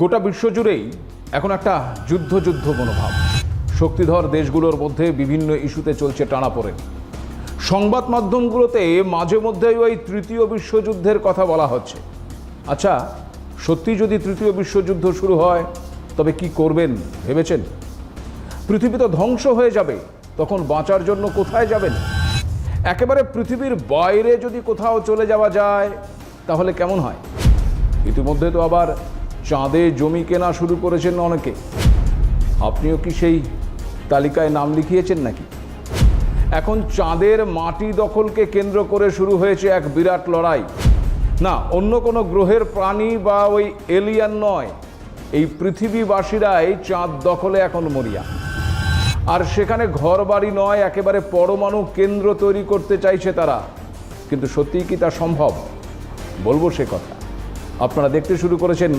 গোটা বিশ্বজুড়েই এখন একটা যুদ্ধ যুদ্ধ মনোভাব। শক্তিধর দেশগুলোর মধ্যে বিভিন্ন ইস্যুতে চলছে টানাপোড়েন। সংবাদ মাধ্যমগুলোতে মাঝে মধ্যেই ওই তৃতীয় বিশ্বযুদ্ধের কথা বলা হচ্ছে। আচ্ছা সত্যি যদি তৃতীয় বিশ্বযুদ্ধ শুরু হয়, তবে কি করবেন ভেবেছেন? পৃথিবী তো ধ্বংস হয়ে যাবে, তখন বাঁচার জন্য কোথায় যাবেন? একেবারে পৃথিবীর বাইরে যদি কোথাও চলে যাওয়া যায়, তাহলে কেমন হয়? ইতিমধ্যে তো আবার চাঁদে জমি কেনা শুরু করেছেন অনেকে। আপনিও কি সেই তালিকায় নাম লিখিয়েছেন নাকি? এখন চাঁদের মাটি দখলকে কেন্দ্র করে শুরু হয়েছে এক বিরাট লড়াই। না, অন্য কোনো গ্রহের প্রাণী বা ওই এলিয়ান নয়। এই পৃথিবীবাসীরাই চাঁদ দখলে এখন মরিয়া। আর সেখানে ঘর বাড়ি নয়, একেবারে পরমাণু কেন্দ্র তৈরি করতে চাইছে তারা। কিন্তু সত্যিই কি তা সম্ভব? বলব সে কথা। আপনারা দেখতে শুরু করেছেন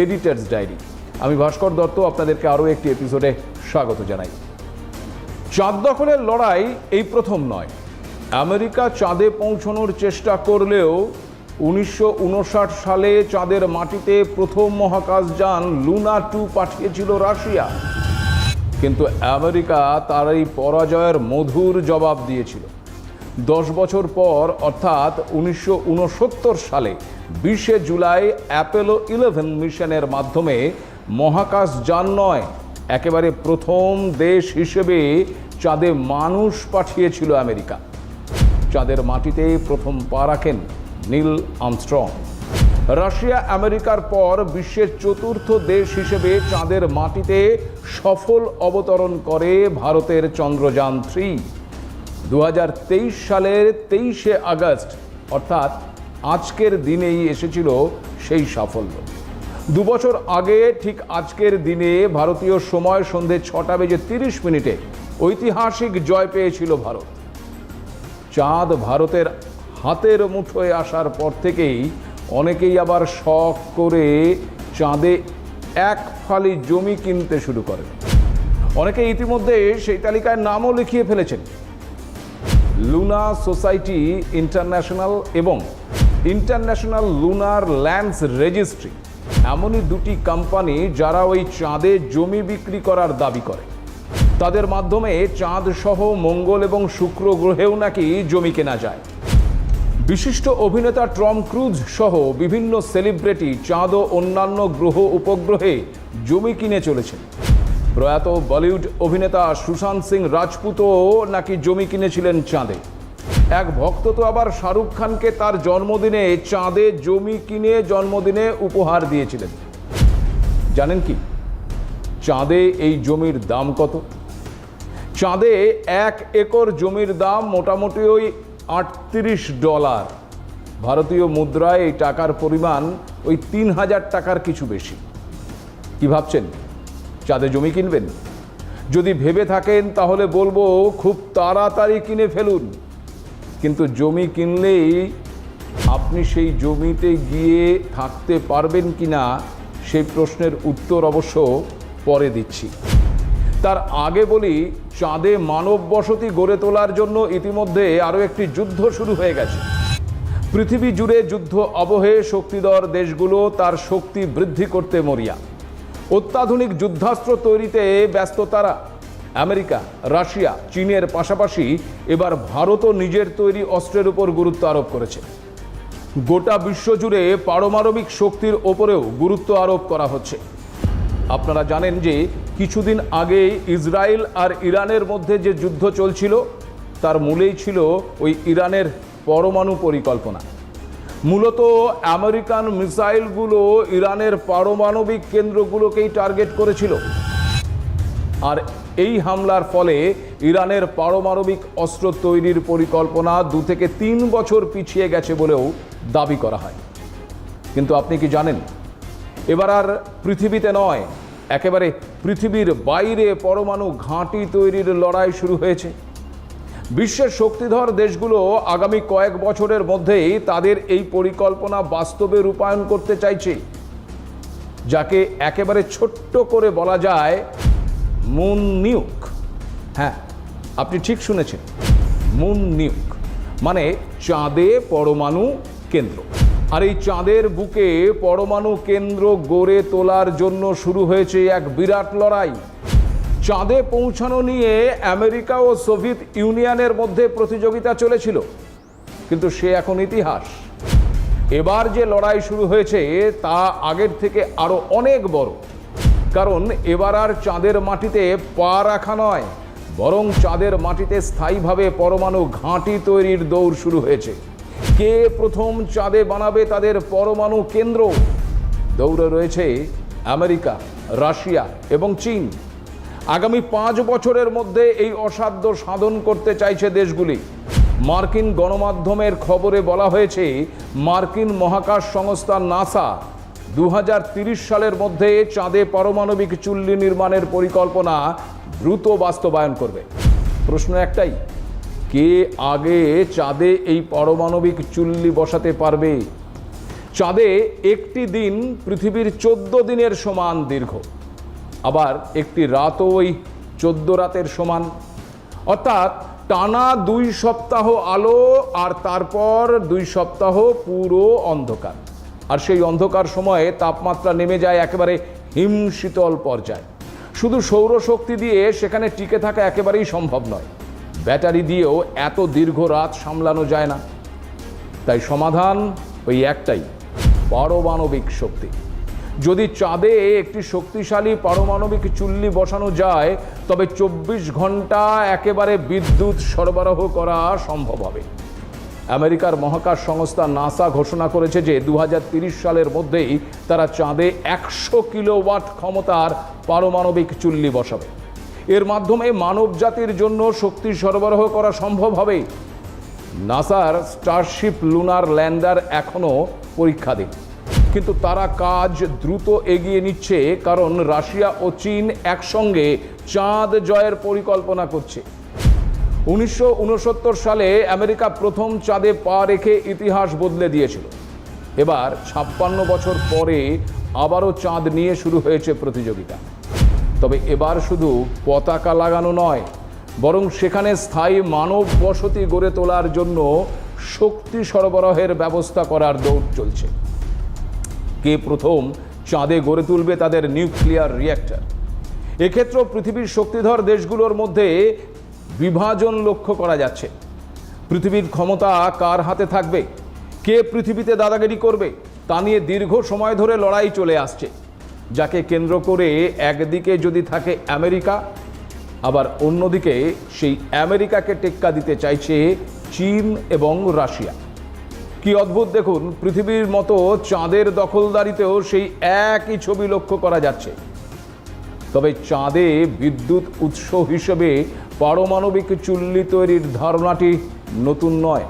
এডিটার্স ডায়েরি। আমি ভাস্কর দত্ত, আপনাদেরকে আরও একটি এপিসোডে স্বাগত জানাই। চাঁদ দখলের লড়াই এই প্রথম নয়। আমেরিকা চাঁদে পৌঁছানোর চেষ্টা করলেও উনিশশো উনষাট সালে চাঁদের মাটিতে প্রথম মহাকাশযান লুনা টু পাঠিয়েছিল রাশিয়া। কিন্তু আমেরিকা তার এই পরাজয়ের মধুর জবাব দিয়েছিল। দশ বছর পর, অর্থাৎ উনিশশো উনসত্তর সালে বিশে জুলাই অ্যাপেলো ইলেভেন মিশনের মাধ্যমে মহাকাশ যান নয়, একেবারে প্রথম দেশ হিসেবে চাঁদে মানুষ পাঠিয়েছিল আমেরিকা। চাঁদের মাটিতে প্রথম পা রাখেন নীল আমস্ট্রং রাশিয়া আমেরিকার পর বিশ্বের চতুর্থ দেশ হিসেবে চাঁদের মাটিতে সফল অবতরণ করে ভারতের চন্দ্রযান থ্রি। দু হাজার তেইশ সালের তেইশে আগস্ট, অর্থাৎ আজকের দিনেই এসেছিল সেই সাফল্য। দুবছর আগে ঠিক আজকের দিনে ভারতীয় সময় সন্ধে ছটা বেজে তিরিশ মিনিটে ঐতিহাসিক জয় পেয়েছিল ভারত। চাঁদ ভারতের হাতের মুঠোয় আসার পর থেকেই অনেকেই আবার শখ করে চাঁদে এক ফালি জমি কিনতে শুরু করেন। অনেকে ইতিমধ্যে সেই তালিকায় নামও লিখিয়ে ফেলেছেন। লুনা সোসাইটি ইন্টারন্যাশনাল এবং ইন্টারন্যাশনাল লুনার ল্যান্ডস রেজিস্ট্রি। এমনই দুটি কোম্পানি যারা ওই চাঁদে জমি বিক্রি করার দাবি করে। তাদের মাধ্যমে চাঁদ সহ মঙ্গল এবং শুক্র গ্রহেও নাকি জমি কেনা যায়। বিশিষ্ট অভিনেতা টম ক্রুজ সহ বিভিন্ন সেলিব্রিটি চাঁদ ও অন্যান্য গ্রহ উপগ্রহে জমি কিনে চলেছেন। প্রয়াত বলিউড অভিনেতা সুশান্ত সিং রাজপুতও নাকি জমি কিনেছিলেন চাঁদে। এক ভক্ত তো আবার শাহরুখ খানকে তার জন্মদিনে চাঁদে জমি কিনে জন্মদিনে উপহার দিয়েছিলেন। জানেন কি? চাঁদে এই জমির দাম কত? চাঁদে এক একর জমির দাম মোটামুটি ওই আটত্রিশ ডলার। ভারতীয় মুদ্রায় এই টাকার পরিমাণ ওই তিন হাজার টাকার কিছু বেশি। কি ভাবছেন? চাঁদে জমি কিনবেন? যদি ভেবে থাকেন তাহলে বলব খুব তাড়াতাড়ি কিনে ফেলুন। কিন্তু জমি কিনলেই আপনি সেই জমিতে গিয়ে থাকতে পারবেন কি না সেই প্রশ্নের উত্তর অবশ্য পরে দিচ্ছি। তার আগে বলি, চাঁদে মানব বসতি গড়ে তোলার জন্য ইতিমধ্যে আরও একটি যুদ্ধ শুরু হয়ে গেছে। পৃথিবী জুড়ে যুদ্ধ অবহে শক্তিধর দেশগুলো তার শক্তি বৃদ্ধি করতে মরিয়া। অত্যাধুনিক যুদ্ধাস্ত্র তৈরিতে ব্যস্ত তারা। আমেরিকা, রাশিয়া, চীনের পাশাপাশি এবার ভারতও নিজের তৈরি অস্ত্রের উপর গুরুত্ব আরোপ করেছে। গোটা বিশ্বজুড়ে পারমাণবিক শক্তির ওপরেও গুরুত্ব আরোপ করা হচ্ছে। আপনারা জানেন যে কিছুদিন আগে ইসরায়েল আর ইরানের মধ্যে যে যুদ্ধ চলছিল, তার মূলেই ছিল ওই ইরানের পরমাণু পরিকল্পনা। মূলত আমেরিকান মিসাইলগুলো ইরানের পারমাণবিক কেন্দ্রগুলোকেই টার্গেট করেছিল। আর এই হামলার ফলে ইরানের পারমাণবিক অস্ত্র তৈরির পরিকল্পনা দু থেকে তিন বছর পিছিয়ে গেছে বলেও দাবি করা হয়। কিন্তু আপনি কি জানেন? এবার আর পৃথিবীতে নয়, একেবারে পৃথিবীর বাইরে পরমাণু ঘাঁটি তৈরির লড়াই শুরু হয়েছে। বিশ্বের শক্তিধর দেশগুলো আগামী কয়েক বছরের মধ্যেই তাদের এই পরিকল্পনা বাস্তবে রূপায়ণ করতে চাইছে, যাকে একেবারে ছোট্ট করে বলা যায় মুন নিয়োগ হ্যাঁ আপনি ঠিক শুনেছেন। মুন নিয়োগ মানে চাঁদে পরমাণু কেন্দ্র। আর এই চাঁদের বুকে পরমাণু কেন্দ্র গড়ে তোলার জন্য শুরু হয়েছে এক বিরাট লড়াই। চাঁদে পৌঁছানো নিয়ে আমেরিকা ও সোভিয়েত ইউনিয়নের মধ্যে প্রতিযোগিতা চলেছিল। কিন্তু সে এখন ইতিহাস। এবার যে লড়াই শুরু হয়েছে, তা আগের থেকে আরও অনেক বড়। কারণ এবার আর চাঁদের মাটিতে পা রাখা নয়, বরং চাঁদের মাটিতে স্থায়ীভাবে পরমাণু ঘাঁটি তৈরির দৌড় শুরু হয়েছে। কে প্রথম চাঁদে বানাবে তাদের পরমাণু কেন্দ্র? দৌড়ে রয়েছে আমেরিকা, রাশিয়া এবং চীন। আগামী পাঁচ বছরের মধ্যে এই অসাধ্য সাধন করতে চাইছে দেশগুলি। মার্কিন গণমাধ্যমের খবরে বলা হয়েছে, মার্কিন মহাকাশ সংস্থা নাসা দু সালের মধ্যে চাঁদে পারমাণবিক চুল্লি নির্মাণের পরিকল্পনা দ্রুত বাস্তবায়ন করবে। প্রশ্ন একটাই, কে আগে চাঁদে এই পারমাণবিক চুল্লি বসাতে পারবে? চাঁদে একটি দিন পৃথিবীর চোদ্দ দিনের সমান দীর্ঘ, আবার একটি রাতও ওই চোদ্দ রাতের সমান। অর্থাৎ টানা দুই সপ্তাহ আলো আর তারপর দুই সপ্তাহ পুরো অন্ধকার। আর সেই অন্ধকার সময়ে তাপমাত্রা নেমে যায় একেবারে হিম শীতল পর্যায়ে। শুধু সৌরশক্তি দিয়ে সেখানে টিকে থাকা একেবারেই সম্ভব নয়। ব্যাটারি দিয়েও এত দীর্ঘ রাত সামলানো যায় না। তাই সমাধান ওই একটাই, পারমাণবিক শক্তি। যদি চাঁদে একটি শক্তিশালী পারমাণবিক চুল্লি বসানো যায়, তবে চব্বিশ ঘণ্টা একেবারে বিদ্যুৎ সরবরাহ করা সম্ভব হবে। আমেরিকার মহাকাশ সংস্থা নাসা ঘোষণা করেছে যে দু সালের মধ্যেই তারা চাঁদে একশো কিলোওয়াট ক্ষমতার পারমাণবিক চুল্লি বসাবে। এর মাধ্যমে মানব জাতির জন্য শক্তি সরবরাহ করা সম্ভব হবে। নাসার স্টারশিপ লুনার ল্যান্ডার এখনও পরীক্ষা পরীক্ষাধীন কিন্তু তারা কাজ দ্রুত এগিয়ে নিচ্ছে কারণ রাশিয়া ও চীন একসঙ্গে চাঁদ জয়ের পরিকল্পনা করছে। উনিশশো উনসত্তর সালে আমেরিকা প্রথম চাঁদে পা রেখে ইতিহাস বদলে দিয়েছিল। এবার ছাপ্পান্ন বছর পরে আবারও চাঁদ নিয়ে শুরু হয়েছে প্রতিযোগিতা। তবে এবার শুধু পতাকা লাগানো নয়, বরং সেখানে স্থায়ী মানব বসতি গড়ে তোলার জন্য শক্তি সরবরাহের ব্যবস্থা করার দৌড় চলছে। কে প্রথম চাঁদে গড়ে তুলবে তাদের নিউক্লিয়ার রিয়্যাক্টর এক্ষেত্রেও পৃথিবীর শক্তিধর দেশগুলোর মধ্যে বিভাজন লক্ষ্য করা যাচ্ছে। পৃথিবীর ক্ষমতা কার হাতে থাকবে? কে পৃথিবীতে দাদাগিরি করবে? তা নিয়ে দীর্ঘ সময় ধরে লড়াই চলে আসছে। যাকে কেন্দ্র করে একদিকে যদি থাকে আমেরিকা, আবার অন্যদিকে সেই আমেরিকাকে টেক্কা দিতে চাইছে চীন এবং রাশিয়া। কি অদ্ভুত দেখুন, পৃথিবীর মতো চাঁদের দখলদারিতেও সেই একই ছবি লক্ষ্য করা যাচ্ছে। তবে চাঁদে বিদ্যুৎ উৎস হিসেবে পারমাণবিক চুল্লি তৈরির ধারণাটি নতুন নয়।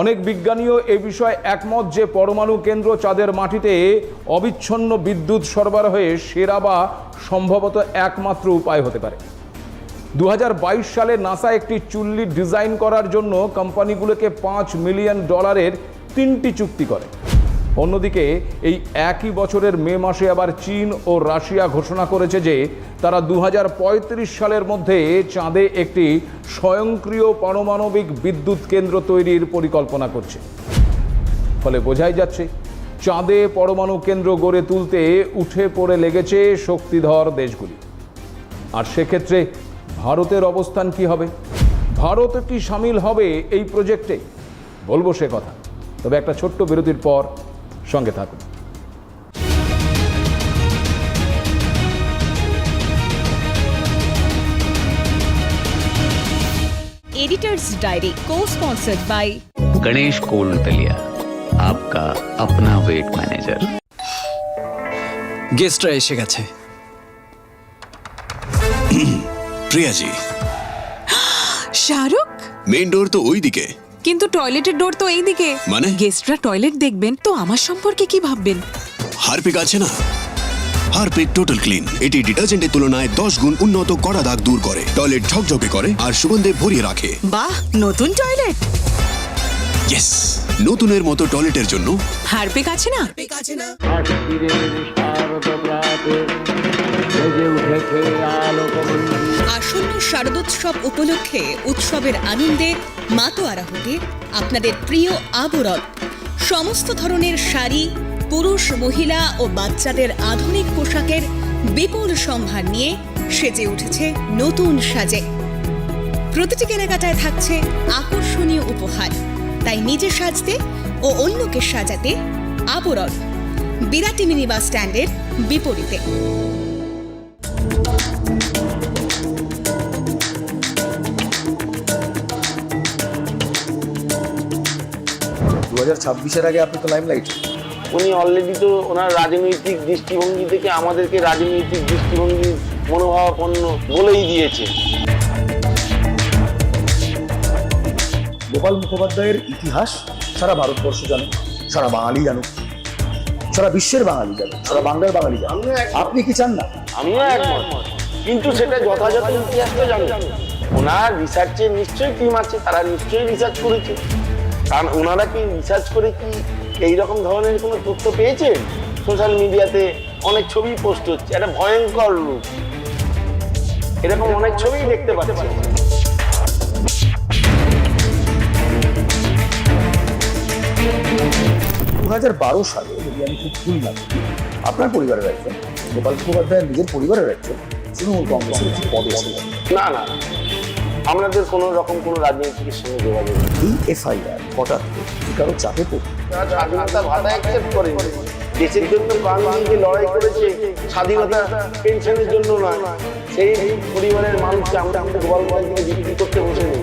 অনেক বিজ্ঞানীও এ বিষয়ে একমত যে পরমাণু কেন্দ্র চাঁদের মাটিতে অবিচ্ছন্ন বিদ্যুৎ সরবরাহে সেরা বা সম্ভবত একমাত্র উপায় হতে পারে। দু হাজার বাইশ সালে নাসা একটি চুল্লি ডিজাইন করার জন্য কোম্পানিগুলোকে পাঁচ মিলিয়ন ডলারের তিনটি চুক্তি করে। অন্যদিকে, এই একই বছরের মে মাসে আবার চীন ও রাশিয়া ঘোষণা করেছে যে, তারা দু হাজার পঁয়ত্রিশ সালের মধ্যে চাঁদে একটি স্বয়ংক্রিয় পারমাণবিক বিদ্যুৎ কেন্দ্র তৈরির পরিকল্পনা করছে। ফলে বোঝাই যাচ্ছে, চাঁদে পরমাণু কেন্দ্র গড়ে তুলতে উঠে পড়ে লেগেছে শক্তিধর দেশগুলি। আর সেক্ষেত্রে ভারতের অবস্থান কি হবে? ভারত কি সামিল হবে এই প্রজেক্টে? বলব সে কথা। তবে একটা ছোট্ট বিরতির পর সঙ্গে থাকুন editors diary cosponsored by Ganesh cold Daliya आपका अपना वेट मैनेजर গেস্টরা এসে গেছে প্রিয়াজি শাহরুখ মেইন ডোর তো ওই দিকে কিন্তু টয়লেটের ডোর তো এইদিকে। মানে? গেস্টরা টয়লেট দেখবেন তো আমার সম্পর্কে কি ভাববেন? হারপিক আছে না? হারপিক টোটাল ক্লিন এটি ডিটারজেন্টের তুলনায় দশ গুণ উন্নত কড়া দাগ দূর করে। টয়লেট ঝকঝকে করে আর সুগন্ধে ভরিয়ে রাখে। বাহ নতুন টয়লেট। ইয়েস নতুনের মতো টয়লেটের জন্য হারপিক আছে না। আসন্ন শারদোৎসব উপলক্ষে উৎসবের আনন্দে মাতোয়ারা হতে আপনাদের প্রিয় আবরণ। সমস্ত ধরনের শাড়ি পুরুষ মহিলা ও বাচ্চাদের আধুনিক পোশাকের বিপুল সম্ভার নিয়ে সেজে উঠেছে নতুন সাজে। প্রতিটি কেনাকাটায় থাকছে আকর্ষণীয় উপহার। তাই নিজে সাজতে ও অন্যকে সাজাতে আবরণ। বিরাটি মিনি বাস স্ট্যান্ডের বিপরীতে। দু হাজার ছাব্বিশের আগে আপনি তো লাইমলাইট উনি অলরেডি তো ওনার রাজনৈতিক দৃষ্টিভঙ্গি থেকে আমাদেরকে রাজনৈতিক দৃষ্টিভঙ্গি মনোভাবাপন্ন বলেই দিয়েছে গোপাল মুখোপাধ্যায়ের ইতিহাস সারা ভারতবর্ষ জানে সারা বাঙালি জানুক সারা বিশ্বের বাঙালি জানুক সারা বাংলার বাঙালি জানুক। আমিও আপনি কি চান না? আমিও একমত। কিন্তু সেটা যথাযথ ইতিহাসটা জানি ওনার রিসার্চে নিশ্চয়ই টিম আছে তারা নিশ্চয়ই রিসার্চ করেছে। কারণ ওনারা কি রিসার্চ করে কি এই রকম ধরনের কোনো তথ্য পেয়েছেন সোশ্যাল মিডিয়াতে অনেক ছবি পোস্ট হচ্ছে একটা ভয়ঙ্কর রূপ এরকম অনেক ছবি দেখতে পাচ্ছি। দু হাজার বারো সালে যদি আমি খুব ভুল না করি, আপনার পরিবারের একজন গোপাল মুখোপাধ্যায়ের নিজের পরিবারের একজন তৃণমূল কংগ্রেসের একটি পদে না না। আমাদের কোনো রকম কোনো রাজনীতির সঙ্গে যোগাযোগ এই এফআইআর হঠাৎ করে চাপে পড়ে স্বাধীনতা ভাতা অ্যাকসেপ্ট করে দেশের জন্য প্রাণ দিয়ে লড়াই করেছে স্বাধীনতা পেনশনের জন্য না সেই পরিবারের মানুষকে আমরা আমাদের গোপাল বিক্রি করতে বসে নেই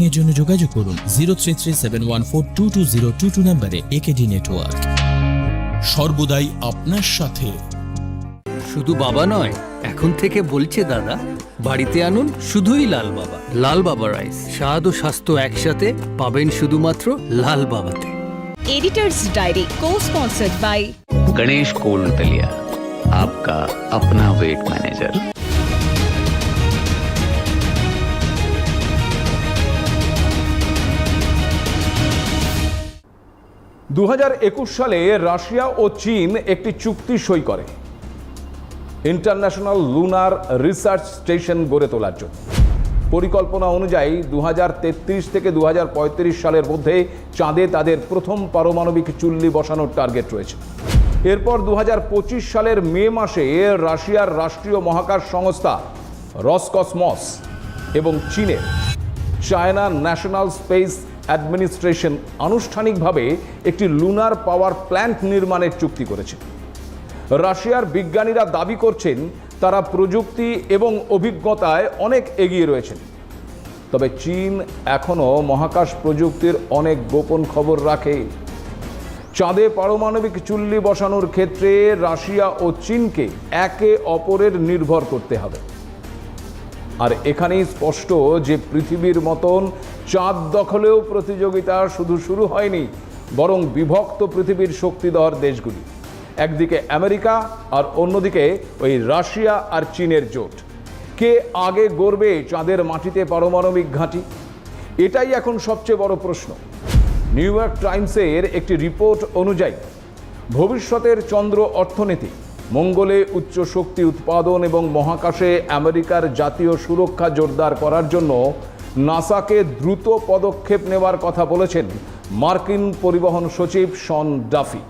এর জন্য যোগাযোগ করুন zero three three seven one four two two zero two two নম্বরে একেডি নেটওয়ার্ক সর্বদাই আপনার সাথে শুধু বাবা নয় এখন থেকে বলছে দাদা বাড়িতে আনুন শুধুই লাল বাবা লাল বাবা রাইস স্বাদ ও স্বাস্থ্য একসাথে পাবেন শুধুমাত্র লাল বাবাতে editors diary cosponsored by Ganesh cold Daliya आपका अपना वेट मैनेजर দু হাজার একুশ সালে রাশিয়া ও চীন একটি চুক্তি সই করে। ইন্টারন্যাশনাল লুনার রিসার্চ স্টেশন গড়ে তোলার জন্য। পরিকল্পনা অনুযায়ী দু হাজার তেত্রিশ থেকে দু হাজার পঁয়ত্রিশ সালের মধ্যে চাঁদে তাদের প্রথম পারমাণবিক চুল্লি বসানোর টার্গেট রয়েছে। এরপর দু হাজার পঁচিশ সালের মে মাসে রাশিয়ার রাষ্ট্রীয় মহাকাশ সংস্থা রসকসমস এবং চীনের চায়না ন্যাশনাল স্পেস অ্যাডমিনিস্ট্রেশন আনুষ্ঠানিকভাবে একটি লুনার পাওয়ার প্ল্যান্ট নির্মাণের চুক্তি করেছে। রাশিয়ার বিজ্ঞানীরা দাবি করছেন, তারা প্রযুক্তি এবং অভিজ্ঞতায় অনেক এগিয়ে রয়েছেন। তবে চীন এখনও মহাকাশ প্রযুক্তির অনেক গোপন খবর রাখে। চাঁদে পারমাণবিক চুল্লি বসানোর ক্ষেত্রে রাশিয়া ও চীনকে একে অপরের নির্ভর করতে হবে। আর এখানেই স্পষ্ট যে পৃথিবীর মতন চাঁদ দখলেও প্রতিযোগিতা শুধু শুরু হয়নি, বরং বিভক্ত পৃথিবীর শক্তিধর দেশগুলি। একদিকে আমেরিকা আর অন্যদিকে ওই রাশিয়া আর চীনের জোট। কে আগে গড়বে চাঁদের মাটিতে পারমাণবিক ঘাঁটি? এটাই এখন সবচেয়ে বড় প্রশ্ন। নিউ ইয়র্ক টাইমসের একটি রিপোর্ট অনুযায়ী, ভবিষ্যতের চন্দ্র অর্থনীতি, মঙ্গলে উচ্চ শক্তি উৎপাদন এবং মহাকাশে আমেরিকার জাতীয় সুরক্ষা জোরদার করার জন্য নাসাকে দ্রুত পদক্ষেপ নেওয়ার কথা বলেছেন মার্কিন পরিবহন সচিব শন ডাফি।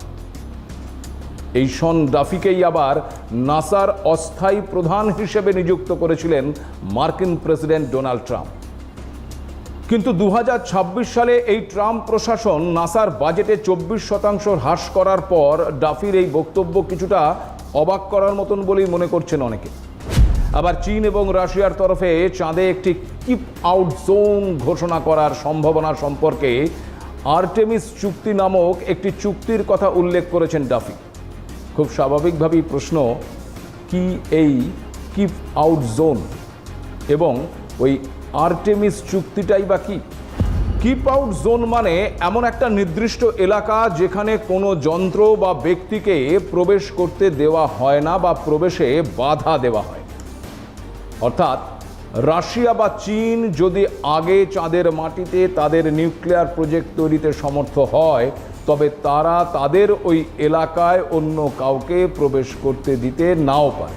এই শন ডাফিকেই আবার নাসার অস্থায়ী প্রধান হিসেবে নিযুক্ত করেছিলেন মার্কিন প্রেসিডেন্ট ডোনাল্ড ট্রাম্প। কিন্তু দু হাজার ছাব্বিশ সালে এই ট্রাম্প প্রশাসন নাসার বাজেটে চব্বিশ শতাংশ হ্রাস করার পর ডাফির এই বক্তব্য কিছুটা অবাক করার মতন বলেই মনে করছেন অনেকে। আবার চীন এবং রাশিয়ার তরফে চাঁদে একটি কিপ আউট জোন ঘোষণা করার সম্ভাবনা সম্পর্কে আর্টেমিস চুক্তি নামক একটি চুক্তির কথা উল্লেখ করেছেন ডাফি। খুব স্বাভাবিকভাবেই প্রশ্ন, কি এই কিপ আউট জোন এবং ওই আর্টেমিস চুক্তিটাই বা কি? কিপ আউট জোন মানে এমন একটা নির্দিষ্ট এলাকা যেখানে কোনো যন্ত্র বা ব্যক্তিকে প্রবেশ করতে দেওয়া হয় না বা প্রবেশে বাধা দেওয়া হয়। অর্থাৎ রাশিয়া বা চীন যদি আগে চাঁদের মাটিতে তাদের নিউক্লিয়ার প্রজেক্ট তৈরিতে সমর্থ হয়, তবে তারা তাদের ওই এলাকায় অন্য কাউকে প্রবেশ করতে দিতে নাও পারে।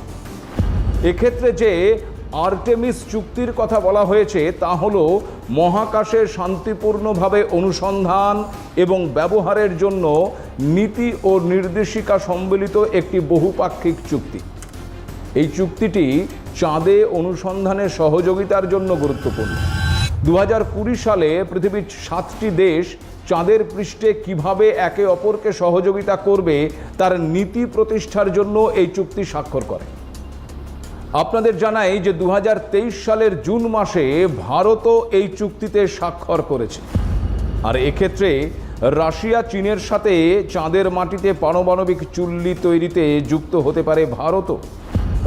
এক্ষেত্রে যে আর্টেমিস চুক্তির কথা বলা হয়েছে, তা হল মহাকাশে শান্তিপূর্ণভাবে অনুসন্ধান এবং ব্যবহারের জন্য নীতি ও নির্দেশিকা সম্বলিত একটি বহুপাক্ষিক চুক্তি। এই চুক্তিটি চাঁদে অনুসন্ধানে সহযোগিতার জন্য গুরুত্বপূর্ণ। দু হাজার কুড়ি সালে পৃথিবীর সাতটি দেশ চাঁদের পৃষ্ঠে কীভাবে একে অপরকে সহযোগিতা করবে তার নীতি প্রতিষ্ঠার জন্য এই চুক্তি স্বাক্ষর করে। আপনাদের জানাই যে দু হাজার তেইশ সালের জুন মাসে ভারতও এই চুক্তিতে স্বাক্ষর করেছে। আর এক্ষেত্রে রাশিয়া, চীনের সাথে চাঁদের মাটিতে পারমাণবিক চুল্লি তৈরিতে যুক্ত হতে পারে ভারতও।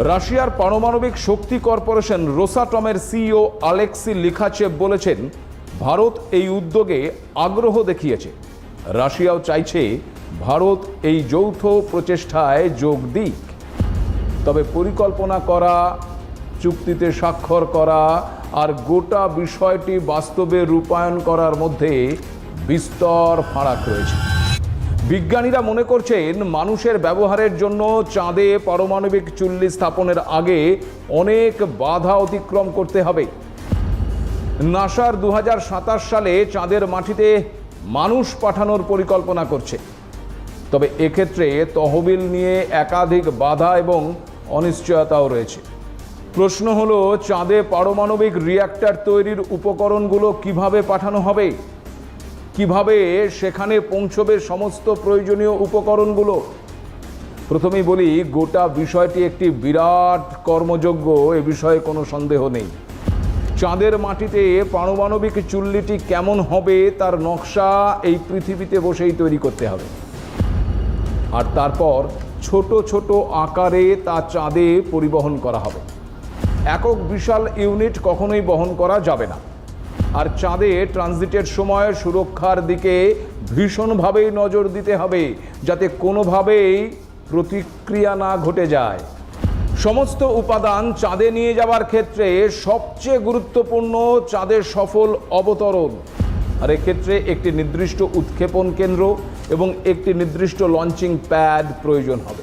রাশিয়ার পারমাণবিক শক্তি কর্পোরেশন রোসাটমের সিইও আলেক্সি লিখাচেভ বলেছেন, ভারত এই উদ্যোগে আগ্রহ দেখিয়েছে। রাশিয়াও চাইছে ভারত এই যৌথ প্রচেষ্টায় যোগ দিক। তবে পরিকল্পনা করা, চুক্তিতে স্বাক্ষর করা আর গোটা বিষয়টি বাস্তবে রূপায়ণ করার মধ্যে বিস্তর ফারাক রয়েছে। বিজ্ঞানীরা মনে করছেন মানুষের ব্যবহারের জন্য চাঁদে পারমাণবিক চুল্লি স্থাপনের আগে অনেক বাধা অতিক্রম করতে হবে। নাসার দু হাজার সাতাশ সালে চাঁদের মাটিতে মানুষ পাঠানোর পরিকল্পনা করছে। তবে এক্ষেত্রে তহবিল নিয়ে একাধিক বাধা এবং অনিশ্চয়তাও রয়েছে। প্রশ্ন হলো, চাঁদে পারমাণবিক রিয়্যাক্টর তৈরির উপকরণগুলো কীভাবে পাঠানো হবে? কীভাবে সেখানে পৌঁছবে সমস্ত প্রয়োজনীয় উপকরণগুলো? প্রথমেই বলি, গোটা বিষয়টি একটি বিরাট কর্মযোগ্য এ বিষয়ে কোনো সন্দেহ নেই। চাঁদের মাটিতে পারমাণবিক চুল্লিটি কেমন হবে তার নকশা এই পৃথিবীতে বসেই তৈরি করতে হবে। আর তারপর ছোট ছোট আকারে তা চাঁদে পরিবহন করা হবে। একক বিশাল ইউনিট কখনোই বহন করা যাবে না। আর চাঁদে ট্রানজিটের সময় সুরক্ষার দিকে ভীষণভাবেই নজর দিতে হবে, যাতে কোনোভাবেই প্রতিক্রিয়া না ঘটে যায়। সমস্ত উপাদান চাঁদে নিয়ে যাওয়ার ক্ষেত্রে সবচেয়ে গুরুত্বপূর্ণ চাঁদের সফল অবতরণ। আর এক্ষেত্রে একটি নির্দিষ্ট উৎক্ষেপণ কেন্দ্র এবং একটি নির্দিষ্ট লঞ্চিং প্যাড প্রয়োজন হবে।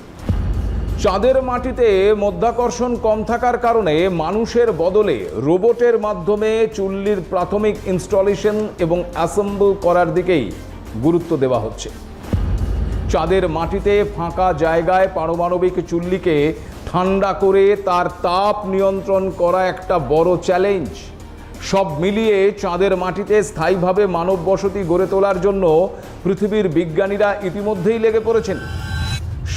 চাঁদের মাটিতে মধ্যাকর্ষণ কম থাকার কারণে মানুষের বদলে রোবটের মাধ্যমে চুল্লির প্রাথমিক ইনস্টলেশন এবং অ্যাসেম্বল করার দিকেই গুরুত্ব দেওয়া হচ্ছে। চাঁদের মাটিতে ফাঁকা জায়গায় পারমাণবিক চুল্লিকে ঠান্ডা করে তার তাপ নিয়ন্ত্রণ করা একটা বড় চ্যালেঞ্জ। সব মিলিয়ে চাঁদের মাটিতে স্থায়ীভাবে মানব বসতি গড়ে তোলার জন্য পৃথিবীর বিজ্ঞানীরা ইতিমধ্যেই লেগে পড়েছেন।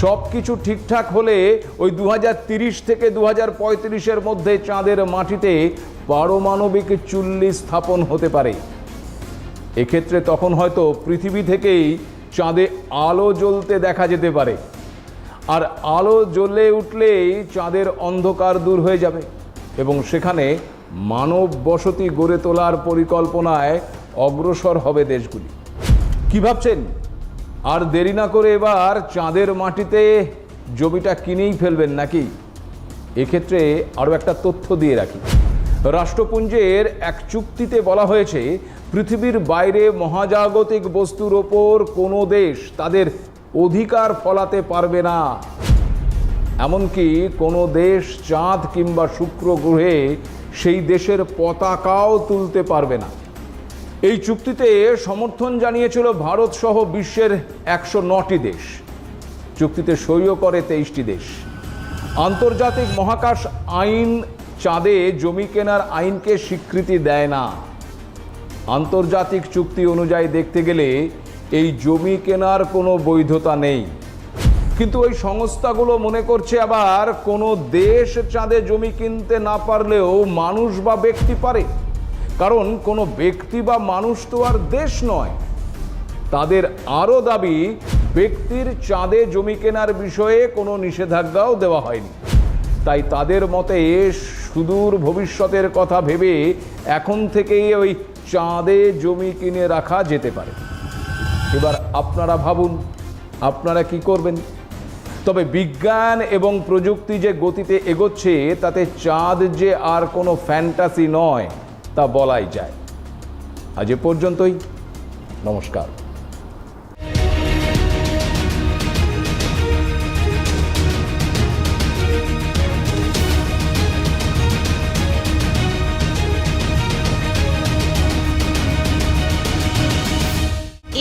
সব কিছু ঠিকঠাক হলে ওই দু থেকে দু এর মধ্যে চাঁদের মাটিতে পারমাণবিক চুল্লি স্থাপন হতে পারে। এক্ষেত্রে তখন হয়তো পৃথিবী থেকেই চাঁদে আলো জ্বলতে দেখা যেতে পারে। আর আলো জ্বলে উঠলেই চাঁদের অন্ধকার দূর হয়ে যাবে এবং সেখানে মানব বসতি গড়ে তোলার পরিকল্পনায় অগ্রসর হবে দেশগুলি। কি ভাবছেন? আর দেরি না করে এবার চাঁদের মাটিতে জমিটা কিনেই ফেলবেন নাকি? এক্ষেত্রে আরও একটা তথ্য দিয়ে রাখি। রাষ্ট্রপুঞ্জের এক চুক্তিতে বলা হয়েছে, পৃথিবীর বাইরে মহাজাগতিক বস্তুর ওপর কোনো দেশ তাদের অধিকার ফলাতে পারবে না। এমনকি কোনো দেশ চাঁদ কিংবা শুক্র গ্রহে সেই দেশের পতাকাও তুলতে পারবে না। এই চুক্তিতে সমর্থন জানিয়েছিল ভারত সহ বিশ্বের একশো নটি দেশ। চুক্তিতে সইও করে তেইশটি দেশ। আন্তর্জাতিক মহাকাশ আইন চাঁদে জমি কেনার আইনকে স্বীকৃতি দেয় না। আন্তর্জাতিক চুক্তি অনুযায়ী দেখতে গেলে এই জমি কেনার কোনো বৈধতা নেই। কিন্তু ওই সংস্থাগুলো মনে করছে আবার কোনো দেশ চাঁদে জমি কিনতে না পারলেও মানুষ বা ব্যক্তি পারে। কারণ কোনো ব্যক্তি বা মানুষ তো আর দেশ নয়। তাদের আরও দাবি, ব্যক্তির চাঁদে জমি কেনার বিষয়ে কোনো নিষেধাজ্ঞাও দেওয়া হয়নি। তাই তাদের মতে সুদূর ভবিষ্যতের কথা ভেবে এখন থেকেই ওই চাঁদে জমি কিনে রাখা যেতে পারে। এবার আপনারা ভাবুন, আপনারা কি করবেন? তবে বিজ্ঞান এবং প্রযুক্তি যে গতিতে এগোচ্ছে, তাতে চাঁদ যে আর কোনো ফ্যান্টাসি নয়। তা বলাই যায় আজ এ পর্যন্তই নমস্কার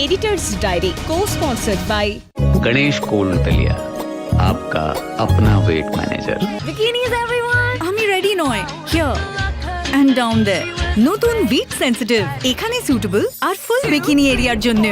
editors diary cosponsored by Ganesh cold Daliya आपका अपना वेट मैनेजर বিকিনিজ এভরিওয়ান আমি রেডি নয় হিয়ার এন্ড ডাউন দেয়ার নতুন বিট সেন্সিটিভ এখানে সুটেবল আর ফুল বিকিনি এরিয়ার জন্য